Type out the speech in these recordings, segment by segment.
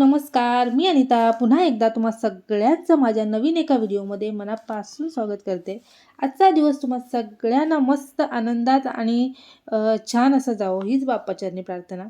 नमस्कार मी अनिता. पुन्हा एकदा तुम्हा सगळ्यांचं माझ्या नवीन एका व्हिडिओमध्ये मनापासून स्वागत करते. आजचा दिवस तुम्हा सगळ्यांना मस्त आनंदात आणि छान असं जावं हीच बाप्पाचरणी प्रार्थना.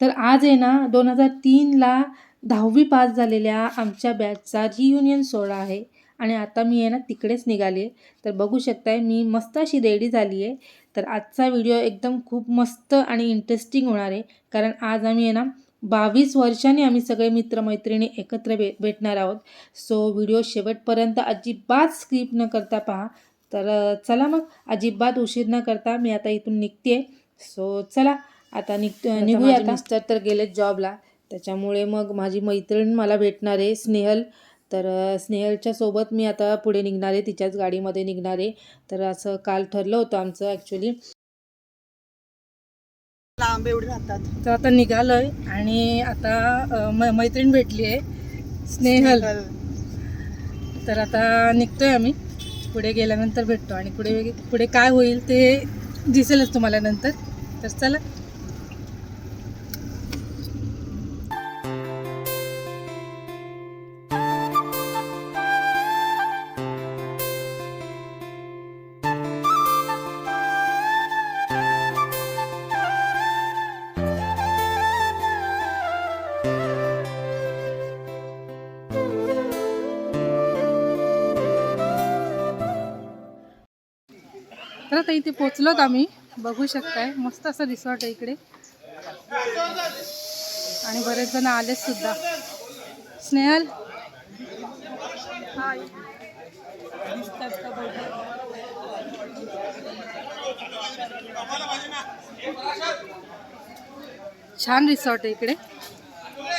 तर आज आहे ना दोन हजार तीनला दहावी पास झालेल्या आमच्या बॅचचा रियुनियन सोहळा आहे. आणि आता मी आहे ना तिकडेच निघाली आहे. तर बघू शकताय मी मस्त अशी रेडी झाली आहे. तर आजचा व्हिडिओ एकदम खूप मस्त आणि इंटरेस्टिंग होणार आहे. कारण आज आम्ही आहे ना बावीस वर्षांनी आम्ही सगळे मित्रमैत्रिणी एकत्र भे भेटणार आहोत. सो व्हिडिओ शेवटपर्यंत अजिबात स्किप न करता पहा. तर चला मग. अजिबात उशीर न करता मी आता इथून निघते. सो चला. आता निघ निघूया आता. मिस्टर तर गेलेत जॉबला त्याच्यामुळे मग माझी मैत्रीण मला भेटणार आहे स्नेहल. तर स्नेहलच्या सोबत मी आता पुढे निघणार आहे. तिच्याच गाडीमध्ये निघणार आहे. तर असं काल ठरलं होतं आमचं ॲक्च्युली लांब एवढे राहतात. तर आता निघालोय आणि आता अ, म मैत्रीण भेटली आहे स्नेहल. तर आता निघतोय आम्ही. पुढे गेल्यानंतर भेटतो आणि पुढे पुढे काय होईल ते दिसेलच तुम्हाला नंतर. तर चला. इथे पोचलोत आम्ही. बघू शकताय. मस्त असं रिसॉर्ट आहे इकडे. आणि बरेच जण आलेच सुद्धा. स्नेहल? हाय छान रिसॉर्ट आहे इकडे.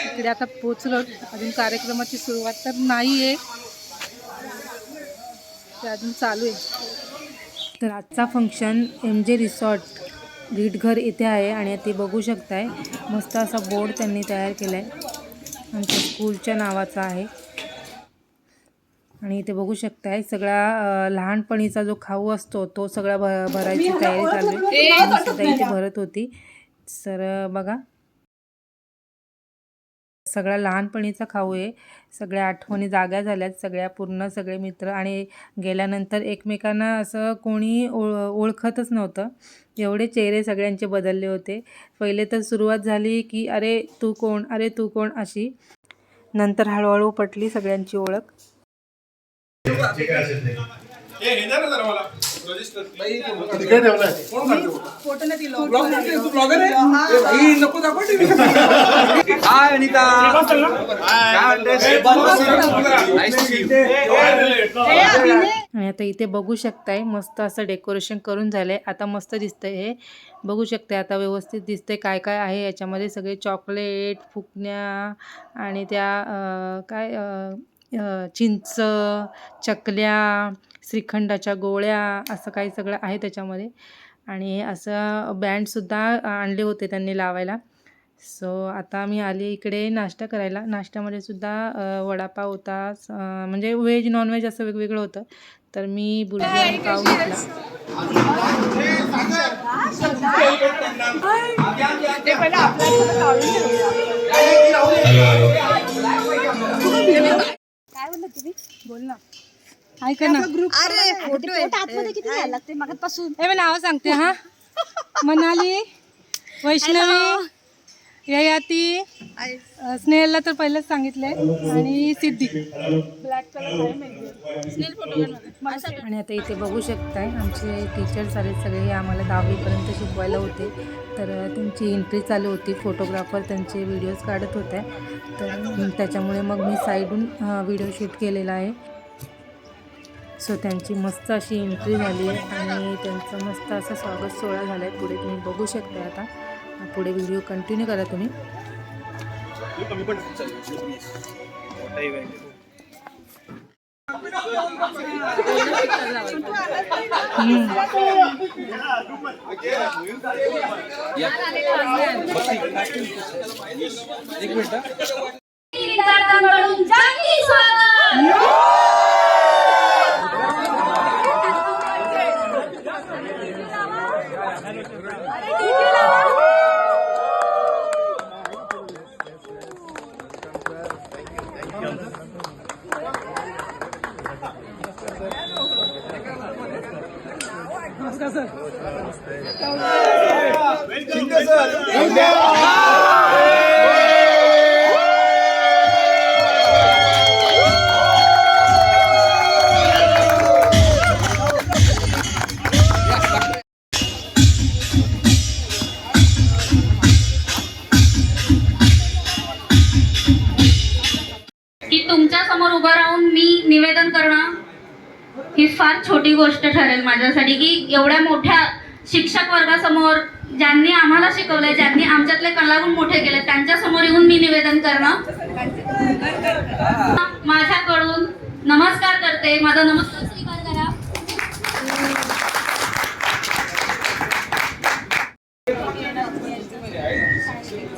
इकडे आता पोचलो अजून कार्यक्रमाची सुरुवात तर नाही आहे ते अजून चालू आहे. तर आजचा function M J resort Ritghar इथे आहे आणि ते बघू शकताय. मस्त असा बोर्ड त्यांनी तयार केला आहे आमच्या स्कूलच्या नावाचा आहे. आणि इथे बघू शकताय सगळा लहानपणीचा जो खाऊ असतो तो सगळा भ भरायची तयारी चालू आहे. इथे भरत होती. अं, बघा. सगळा लहानपणीचा खाऊ आहे. सगळ्या आठवणी जाग्या झाल्यात सगळ्या पूर्ण सगळे मित्र आणि गेल्यानंतर एकमेकांना असं कोणी ओळ ओळखतच नव्हतं. एवढे चेहरे सगळ्यांचे बदलले होते. पहिले तर सुरुवात झाली की अरे तू कोण? अरे तू कोण? अशी. नंतर हळूहळू पटली सगळ्यांची ओळख. हाय अनिता. आणि आता इथे बघू शकताय मस्त असं डेकोरेशन करून झालंय. आता मस्त दिसतंय हे. बघू शकताय आता व्यवस्थित दिसतंय काय काय आहे. याच्यामध्ये सगळे चॉकलेट फुकण्या आणि त्या काय चिंच चकल्या श्रीखंडाच्या गोळ्या असं काही सगळं आहे त्याच्यामध्ये. आणि असं बँडसुद्धा आणले होते त्यांनी लावायला. सो आता मी आली इकडे नाश्ता करायला. नाश्त्यामध्ये सुद्धा वडापाव होता. म्हणजे व्हेज नॉनव्हेज असं वेगवेगळं होतं. तर मी बुर्जी आणि पाव घेतला. बोल ना. ऐका ना. अरे फोटो आतमध्ये किती लागते नाव सांगते हा. मनाली वैष्णवी ययाती स्नेहलला तर पहिलंच सांगितलंय. आणि सिद्धी. ब्लॅक कलर आणि आता इथे बघू शकताय आमचे टीचर्स आले सगळे. हे आम्हाला दहावीपर्यंत शिकवायला होते. तर त्यांची एंट्री चालू होती. फोटोग्राफर त्यांचे व्हिडिओज काढत होते तर त्याच्यामुळे मग मी साईडून व्हिडिओ शूट केलेला आहे. सो त्यांची मस्त अशी एंट्री झाली आहे. आणि त्यांचं मस्त असं स्वागत सोहळा झाला आहे पुढे तुम्ही बघू शकता आता. पुढे व्हिडिओ कंटिन्यू करा तुम्ही. एक मिनिट फार छोटी गोष्ट ठरेल माझ्यासाठी की एवढ्या मोठ्या शिक्षक वर्गासमोर ज्यांनी आम्हाला शिकवलंय ज्यांनी आमच्यातले कलागुण मोठे केले त्यांच्यासमोर येऊन मी निवेदन करणं माझ्याकडून नमस्कार करते. माझा नमस्कार स्वीकार करा.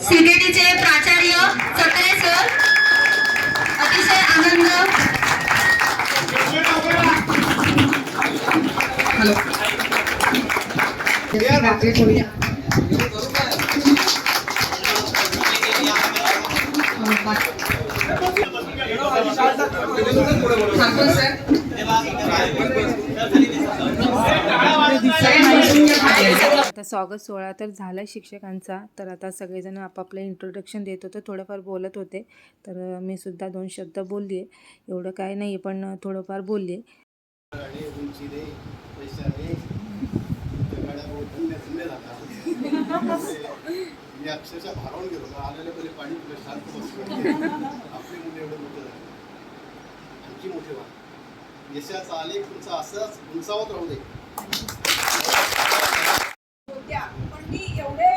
सीबीटीचे आता स्वागत सोहळा तर झाला शिक्षकांचा. तर आता सगळेजण आपापलं इंट्रोडक्शन देत होतं थोडंफार बोलत होते. तर मी सुद्धा दोन शब्द बोलली आहे एवढं काय नाही पण थोडंफार बोलली आहे धन्य धन्य झाला मी अक्षरशः भारावून गेलो. आलेले पहिले पाणी पिलं शांत बसलो. आपले एवढे मोठे झाले. आणखी मोठे व्हा. यशाचा आलेख तुमचा उंचावत राहू दे. होत्या. पण मी एवढे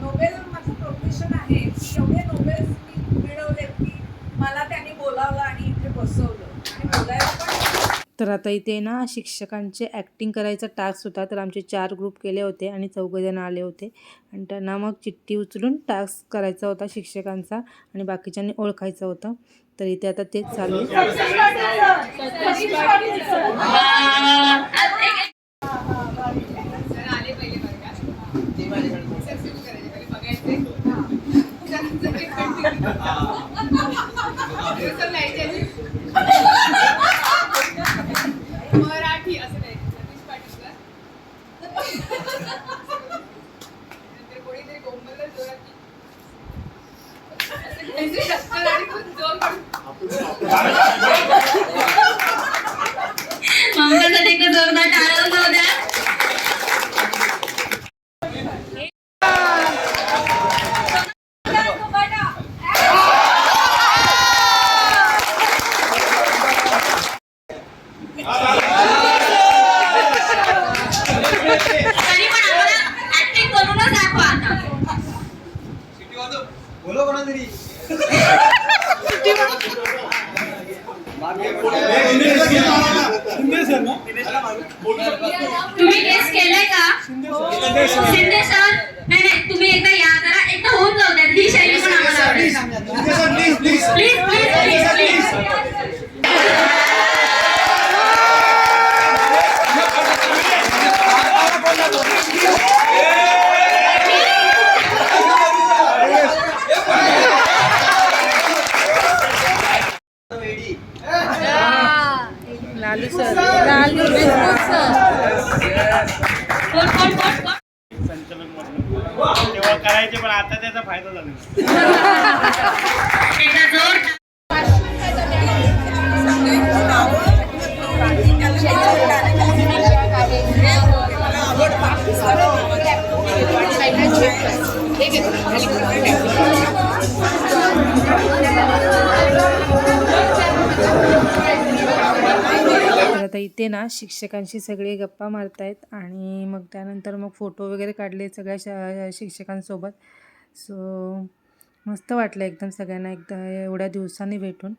नोबेल माझं प्रोफेशन आहे की एवढे नोबेल्स मी मिळवले की मला त्यांनी बोलावलं आणि इथे बसवलं. आणि बोलायला तर आता इथे ना शिक्षकांचे ॲक्टिंग करायचा टास्क होता. तर आमचे चार ग्रुप केले होते आणि चौघजण आले होते. आणि त्यांना मग चिठ्ठी उचलून टास्क करायचा होता शिक्षकांचा आणि बाकीच्यांनी ओळखायचं होतं. तर इथे आता तेच चालू आहे. तर आता इथे ना शिक्षकांशी सगळे गप्पा मारतायत आणि मग त्यानंतर मग फोटो वगैरे काढले सगळ्या शिक्षकांसोबत. सो मस्त वाटलं एकदम सगळ्यांना एकदा एवढ्या दिवसांनी भेटून.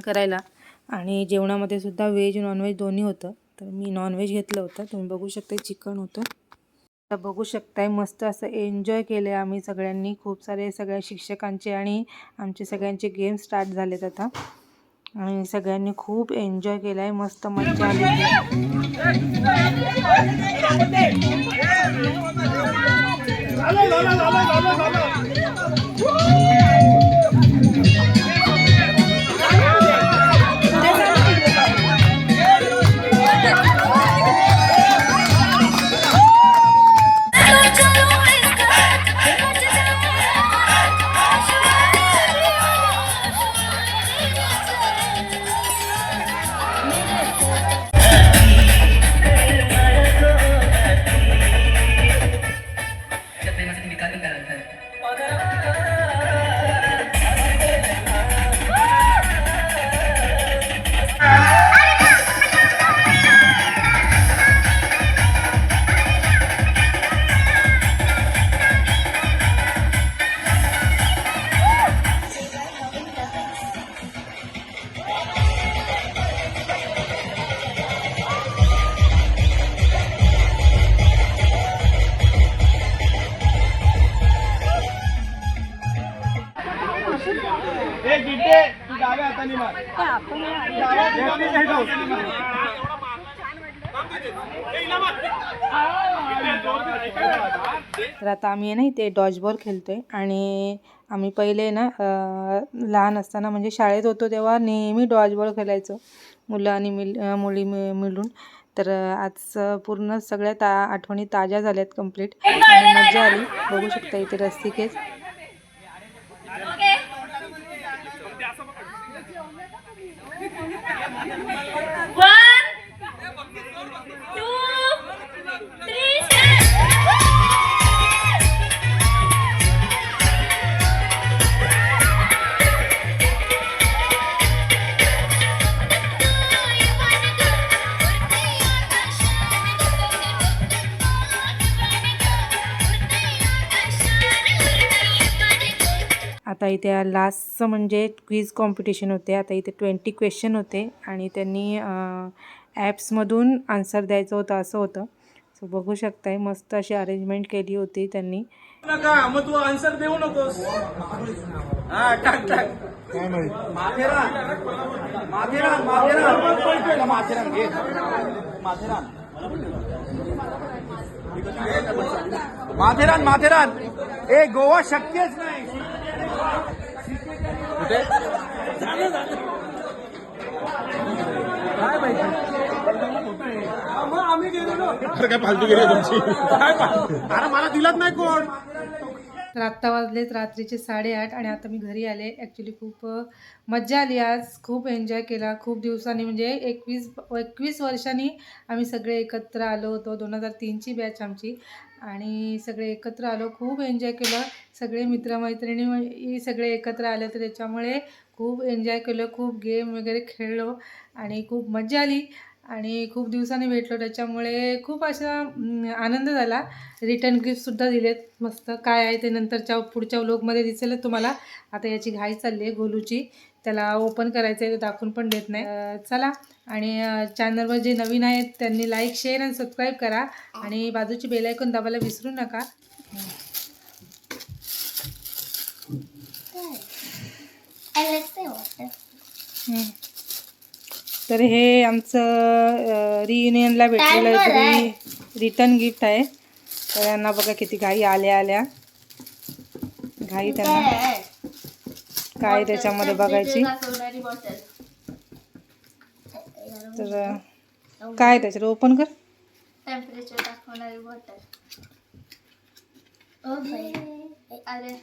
जेवण करायला. आणि जेवणामध्ये सुद्धा व्हेज नॉनव्हेज दोन्ही होतं. तर मी नॉनव्हेज घेतलं होतं. तुम्ही बघू शकता चिकन होतं. तर बघू शकताय मस्त असं एन्जॉय केलं आम्ही सगळ्यांनी. खूप सारे सगळ्या शिक्षकांचे आणि आमचे सगळ्यांचे गेम स्टार्ट झालेत आता. आणि सगळ्यांनी खूप एन्जॉय केलं आहे मस्त मजा आली. तर आता आम्ही आहे ना इथे डॉजबॉल खेळतो आहे आणि आम्ही पहिले ना लहान असताना म्हणजे शाळेत होतो तेव्हा नेहमी डॉजबॉल खेळायचो. मुलं आणि मिल मुली मि- मिळून. तर आज पूर्ण सगळ्या ता आठवणी ताज्या झाल्यात कंप्लीट आणि मजा आली. बघू शकता इथे रस्तिकेच इथे लास्टचं म्हणजे क्विज कॉम्पिटिशन होते. आता इथे ट्वेंटी क्वेश्चन होते आणि त्यांनी ॲप्समधून आन्सर द्यायचं होतं असं होतं. सो बघू शकताय मस्त अशी अरेंजमेंट केली होती त्यांनी. नका मग तू आन्सर देऊ नकोस. हा टाक टाक. माथेरान माथेरान माथेरान माथेरान घे. माथेरान माथेरान माथेरान ए गोवा शक्यच नाही. कुठे? काय माहिती? आम्ही काय फालतू गेली तुमची? काय अरे मला दिलत नाही कोण? तर आत्ता वाजलेत रात्रीचे साडेआठ आणि आता मी घरी आले. ॲक्च्युली खूप मज्जा आली आज. खूप एन्जॉय केला. खूप दिवसांनी म्हणजे एकवीस एकवीस वर्षांनी आम्ही सगळे एकत्र आलो होतो. दोन हजार तीनची बॅच आमची. आणि सगळे एकत्र आलो खूप एन्जॉय केलं. सगळे मित्रमैत्रिणी सगळे एकत्र आले तर त्याच्यामुळे खूप एन्जॉय केलं खूप गेम वगैरे खेळलो आणि खूप मजा आली. आणि खूप दिवसांनी भेटलो त्याच्यामुळे खूप असा आनंद झाला. रिटर्न गिफ्टसुद्धा दिलेत. मस्त काय आहे ते नंतरच्या पुढच्या व्लॉगमध्ये दिसेलच तुम्हाला. आता याची घाई चालली आहे गोलूची. त्याला ओपन करायचं आहे दाखवून पण देत नाही. चला. आणि चॅनलवर जे नवीन आहेत त्यांनी लाईक शेअर आणि सबस्क्राईब करा. आणि बाजूची बेलायकॉन दाबायला विसरू नका. तर हे आमचं रियुनियनला भेटलेलं आहे. रिटर्न गिफ्ट आहे. तर यांना बघा किती घाई आल्या आल्या. घाई त्यांना. काय त्याच्यामध्ये बघायची? तर काय त्याच्यात? ओपन कर. टेम्परेचर दाखवणारी बॉटल अरे.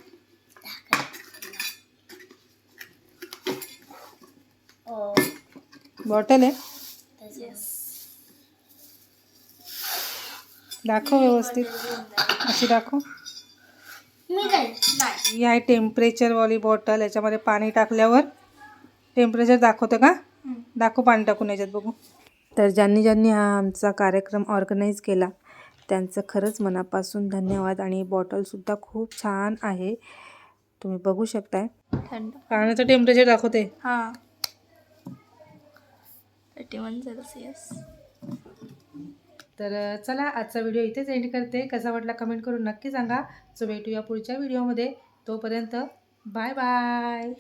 ओ बॉटल आहे. दाखव व्यवस्थित. अशी दाखव. ही आहे टेम्परेचरवाली बॉटल याच्यामध्ये पाणी टाकल्यावर टेम्परेचर दाखवतं का? दाखव पाणी टाकून याच्यात बघू. तर ज्यांनी ज्यांनी हा आमचा कार्यक्रम ऑर्गनाईज केला त्यांचं खरंच मनापासून धन्यवाद आणि बॉटलसुद्धा खूप छान आहे. तुम्ही बघू शकताय. थंड. पाण्याचं टेम्परेचर दाखवते. हा. थर्टी वन सेल्सिअस तर चला आजचा व्हिडिओ इथेच एंड करते. कसा वाटला कमेंट करून नक्की सांगा. सो भेटूया पुढच्या व्हिडिओमध्ये तोपर्यंत बाय बाय